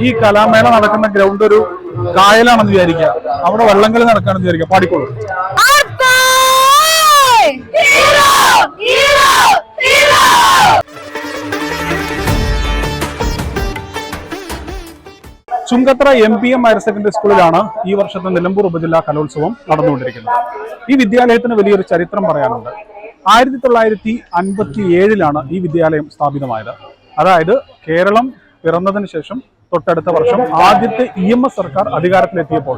ഈ കലാമേള നടക്കുന്ന ഗ്രൗണ്ട് ഒരു കായലാണെന്ന് വിചാരിക്കുക. അവിടെ വള്ളംകളി നടക്കുകയാണെന്ന് വിചാരിക്കുക. പാടിക്കോളൂ. Chungathara M P M higher secondary സ്കൂളിലാണ് ഈ വർഷത്തെ നിലമ്പൂർ ഉപജില്ലാ കലോത്സവം നടന്നുകൊണ്ടിരിക്കുന്നത്. ഈ വിദ്യാലയത്തിന് വലിയൊരു ചരിത്രം പറയാനുണ്ട്. ആയിരത്തി തൊള്ളായിരത്തി അൻപത്തി ഏഴിലാണ് ഈ വിദ്യാലയം സ്ഥാപിതമായത്. അതായത് കേരളം പിറന്നതിന് ശേഷം തൊട്ടടുത്ത വർഷം ആദ്യത്തെ ഇ എം എസ് സർക്കാർ അധികാരത്തിലെത്തിയപ്പോൾ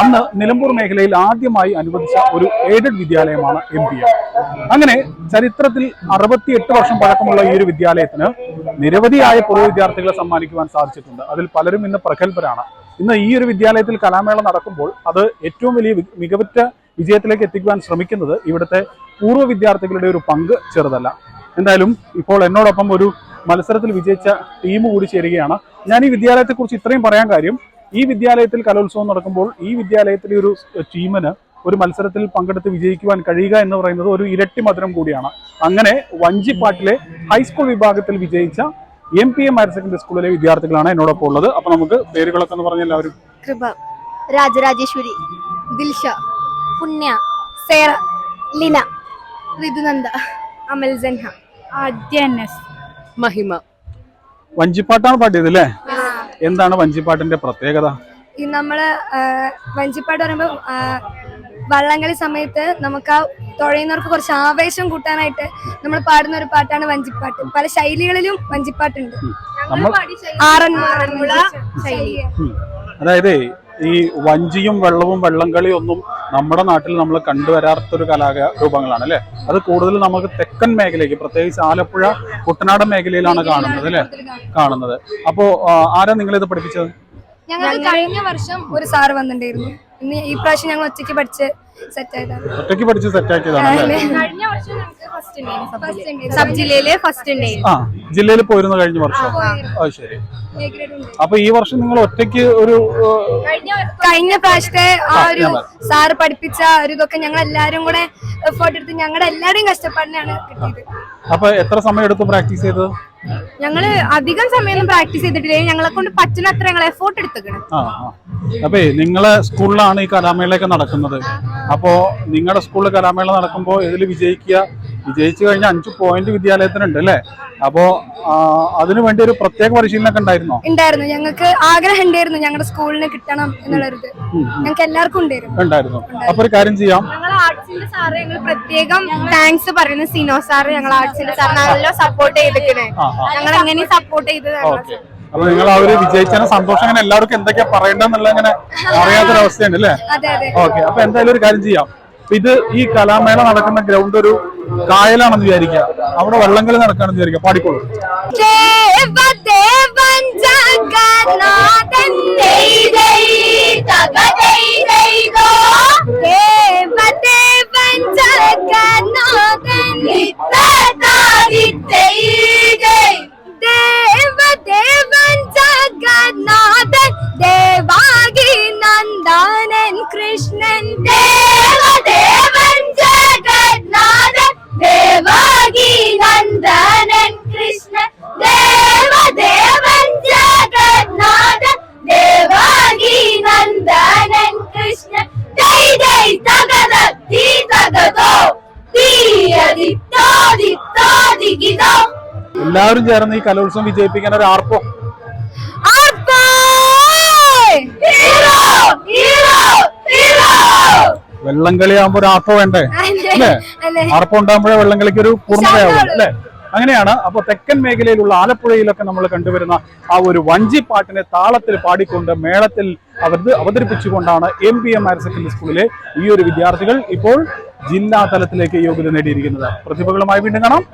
അന്ന് നിലമ്പൂർ മേഖലയിൽ ആദ്യമായി അനുവദിച്ച ഒരു എയ്ഡഡ് വിദ്യാലയമാണ് എം പി എം അങ്ങനെ ചരിത്രത്തിൽ അറുപത്തിയെട്ട് വർഷം പഴക്കമുള്ള ഈ ഒരു വിദ്യാലയത്തിന് നിരവധിയായ പൂർവ വിദ്യാർത്ഥികളെ സമ്മാനിക്കുവാൻ സാധിച്ചിട്ടുണ്ട്. അതിൽ പലരും ഇന്ന് പ്രഗത്ഭരാണ്. ഇന്ന് ഈ ഒരു വിദ്യാലയത്തിൽ കലാമേള നടക്കുമ്പോൾ അത് ഏറ്റവും വലിയ മികവുറ്റ വിജയത്തിലേക്ക് എത്തിക്കുവാൻ ശ്രമിക്കുന്നത് ഇവിടുത്തെ പൂർവ വിദ്യാർത്ഥികളുടെ ഒരു പങ്ക് ചെറുതല്ല. എന്തായാലും ഇപ്പോൾ എന്നോടൊപ്പം ഒരു മത്സരത്തിൽ വിജയിച്ച ടീം കൂടി ചേരുകയാണ്. ഞാൻ ഈ വിദ്യാലയത്തെക്കുറിച്ച് ഇത്രയും പറയാൻ കാര്യം ഈ വിദ്യാലയത്തിൽ കലോത്സവം നടക്കുമ്പോൾ ഈ വിദ്യാലയത്തിലെ ഒരു ടീമിന് ഒരു മത്സരത്തിൽ പങ്കെടുത്ത് വിജയിക്കുവാൻ കഴിയുക എന്ന് പറയുന്നത് ഒരു ഇരട്ടി മധുരം കൂടിയാണ്. അങ്ങനെ വഞ്ചിപ്പാട്ടിലെ ഹൈസ്കൂൾ വിഭാഗത്തിൽ വിജയിച്ച M P M higher secondary സ്കൂളിലെ വിദ്യാർത്ഥികളാണ് എന്നോടൊപ്പം ഉള്ളത്. അപ്പൊ നമുക്ക് പേരുകളൊക്കെ എന്ന് പറഞ്ഞ എല്ലാവരും. കൃപ രാജരാജേശ്വരി ദിൽഷ പുണ്യ സേറ ലിന ഋതുനന്ദ അമൽ ജൻഹ. മഹിമ. വഞ്ചിപ്പാട്ടാണ് പാടിയത് അല്ലേ എന്താണ് വഞ്ചിപ്പാട്ടിന്റെ പ്രത്യേകത? ഈ നമ്മൾ വഞ്ചിപ്പാട്ട് പറയുമ്പോൾ വള്ളംകളി സമയത്ത് നമുക്ക് ആ തുഴയുന്നവർക്ക് കുറച്ച് ആവേശം കൂട്ടാനായിട്ട് നമ്മൾ പാടുന്ന ഒരു പാട്ടാണ് വഞ്ചിപ്പാട്ട്. പല ശൈലികളിലും വഞ്ചിപ്പാട്ടുണ്ട്. ആറന്മുള ശൈലി. അതായത് ഈ വഞ്ചിയും വെള്ളവും വള്ളംകളി ഒന്നും നമ്മുടെ നാട്ടിൽ നമ്മൾ കണ്ടുവരാത്തൊരു കലാരൂപങ്ങളാണ് അല്ലെ? അത് കൂടുതൽ നമുക്ക് തെക്കൻ മേഖലയ്ക്ക് പ്രത്യേകിച്ച് ആലപ്പുഴ കുട്ടനാടൻ മേഖലയിലാണ് കാണുന്നത് അല്ലെ? കാണുന്നത്. അപ്പോൾ ആരാ നിങ്ങളിത് പഠിപ്പിച്ചത്? ഞങ്ങൾക്ക് കഴിഞ്ഞ വർഷം ഒരു സാറ് വന്നിട്ടുണ്ടായിരുന്നു. ഇന്ന് ഈ പ്രാവശ്യം ഞങ്ങൾ ഒറ്റയ്ക്ക് പഠിച്ച് സെറ്റ് ആയതാണ്. ഒറ്റയ്ക്ക് പഠിച്ച് സെറ്റാക്കിയതാണ് അല്ലേ? കഴിഞ്ഞ വർഷം ഞങ്ങൾക്ക് ഫസ്റ്റ് സബ് ജില്ലയിലെ ഫസ്റ്റ് ഉണ്ടായിരുന്നു. ആ ജില്ലയിൽ പോയിരുന്നു കഴിഞ്ഞ വർഷം. ശരി. അപ്പൊ ഈ വർഷം നിങ്ങൾ ഒറ്റയ്ക്ക് ഒരു കഴിഞ്ഞ പ്രാവശ്യത്തെ ആ ഒരു സാറ് പഠിപ്പിച്ച ഒരു ഇതൊക്കെ ഞങ്ങൾ എല്ലാരും കൂടെ എഫേർട്ട് എടുത്ത് ഞങ്ങളുടെ എല്ലാവരുടെയും കഷ്ടപ്പാടിനാണ് കിട്ടിയത്. അപ്പൊ എത്ര സമയം എടുത്തു പ്രാക്ടീസ് ചെയ്തത്? ഞങ്ങൾ അധികം സമയമൊന്നും പ്രാക്ടീസ് ചെയ്തിട്ടില്ല. ഞങ്ങളെ കൊണ്ട് പറ്റുന്ന അത്ര ഞങ്ങൾ എഫോർട്ട് എടുത്തേക്കണം അപ്പേ നിങ്ങളെ സ്കൂളിലാണ് ഈ കലാമേളയൊക്കെ നടക്കുന്നത്. അപ്പോ നിങ്ങളുടെ സ്കൂളിൽ കലാമേള നടക്കുമ്പോൾ ഇതിൽ വിജയിക്കുക വിജയിച്ചു കഴിഞ്ഞ അഞ്ച് പോയിന്റ് വിദ്യാലയത്തിനുണ്ട് അല്ലേ അപ്പോ അതിനു വേണ്ടി ഒരു പ്രത്യേക പരിശീലനമൊക്കെ ഉണ്ടായിരുന്നോ? ഉണ്ടായിരുന്നു. ഞങ്ങൾക്ക് ആഗ്രഹം ഉണ്ടായിരുന്നു ഞങ്ങളുടെ സ്കൂളിന് കിട്ടണം എന്നുള്ളത് ഞങ്ങൾക്ക് എല്ലാവർക്കും ഉണ്ടായിരുന്നു. ഉണ്ടായിരുന്നു. അപ്പൊ ഒരു കാര്യം ചെയ്യാം. ഞങ്ങൾ ആർട്സിന്റെ സാറ് ഞങ്ങൾ പ്രത്യേകം താങ്ക്സ് പറയുന്ന സിനോ സാറ് ഞങ്ങൾ ആർട്സിന്റെ സാർ നല്ല സപ്പോർട്ട് ചെയ്തിരിക്കണേ ഞങ്ങൾ എങ്ങനെ സപ്പോർട്ട് അപ്പൊ നിങ്ങൾ ആ ഒരു വിജയിച്ചതിന് സന്തോഷം അങ്ങനെ എല്ലാവർക്കും എന്തൊക്കെയാ പറയണ്ടെന്നുള്ള അങ്ങനെ അറിയാത്തൊരവസ്ഥയുണ്ട് അല്ലേ? അതെ അതെ. ഓക്കെ. അപ്പൊ എന്തായാലും ഒരു കാര്യം ചെയ്യാം. ഇത് ഈ കലാമേള നടക്കുന്ന ഗ്രൗണ്ട് ഒരു കായലാണെന്ന് വിചാരിക്കുക. അവിടെ വള്ളംകളി നടക്കുകയാണെന്ന് വിചാരിക്കുക. പാടിക്കോളൂ. ജഗന്നാഥൻ ദേവദേവൻ ജഗന്നാഥൻ എല്ലാവരും ചേർന്ന് ഈ കലോത്സവം വിജയിപ്പിക്കാൻ ഒരു ആർപ്പോ? വെള്ളം കളിയാകുമ്പോ ഒരു ആർപ്പോ വേണ്ടേ? അല്ലേ? ആർപ്പോ ആർപ്പം വെള്ളം കളിക്ക് ഒരു പൂർണതയാവും അല്ലേ? അങ്ങനെയാണ്. അപ്പൊ തെക്കൻ മേഖലയിലുള്ള ആലപ്പുഴയിലൊക്കെ നമ്മൾ കണ്ടുവരുന്ന ആ ഒരു വഞ്ചിപ്പാട്ടിനെ താളത്തിൽ പാടിക്കൊണ്ട് മേളത്തിൽ അവത് അവതരിപ്പിച്ചുകൊണ്ടാണ് M P M higher secondary സ്കൂളിലെ ഈ ഒരു വിദ്യാർത്ഥികൾ ഇപ്പോൾ ജില്ലാ തലത്തിലേക്ക് യോഗ്യത നേടിയിരിക്കുന്നത്. പ്രതിഭകളുമായി വീണ്ടും കാണാം.